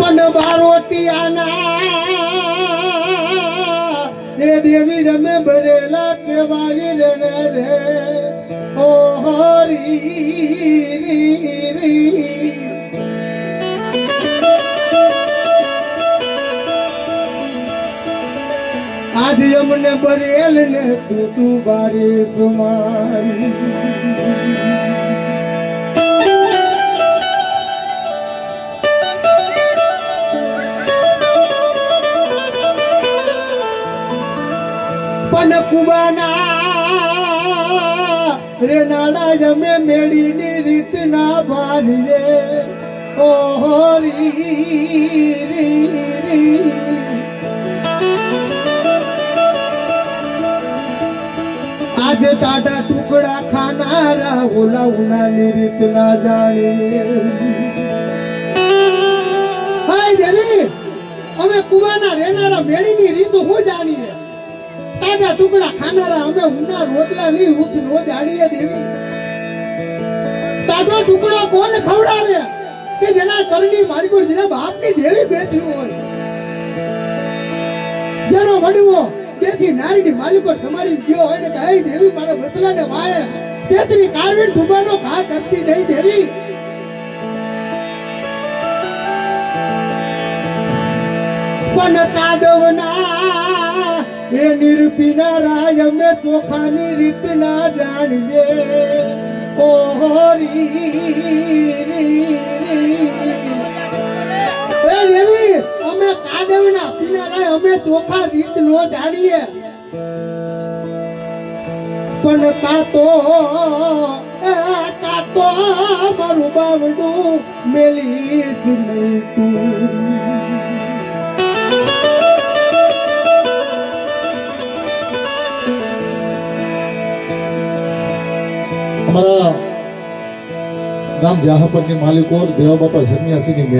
પણ બારોટિયાના એ દેવી રમે ભરેલા કેવાય રે રે ઓ હરી આજ અમને બરેલ ને તું તું બારે સુમાન પણ કુબાના રે નાડા જમે મેળીની રીત ના ભારીએ ઓહો, રી રી રી. આજે તાડા ટુકડા ખાનારા ઓલા ઉનાની રીત ના જાણે અમે કુવાના રહેનારા મેળીની રીત હું જાણીએ? ટાટા ટુકડા ખાનારા અમે ઉના રોટલા ની ઉઠ નો જાણીએ દેવી. ટાટો ટુકડો કોણ ખવડાવે? કે જેના કરની મારી જેના બાપની દેવી બેઠી હોય. જેનો વડવો તેથી નારીની માલિકો તમારી ગયો હોય ને કઈ દેવી, મારા મસલાને વાય તેતરી કારવીન ધુબાનો ઘા કરતી નહીં દેવી. પણ કાદવના એ નિરપીના રાય અમે ચોખાની રીત ના જાણીએ. ઓહો, રી અમે કાદવના પિનારાય અમે ચોખા રીત નો જાણીએ. પણ કાતો કાતો મારું બાવડું મેલી જ નહીં તું. અમારા ગામ જાહપરની માલિકો દેવા બાપા સન્યાસીની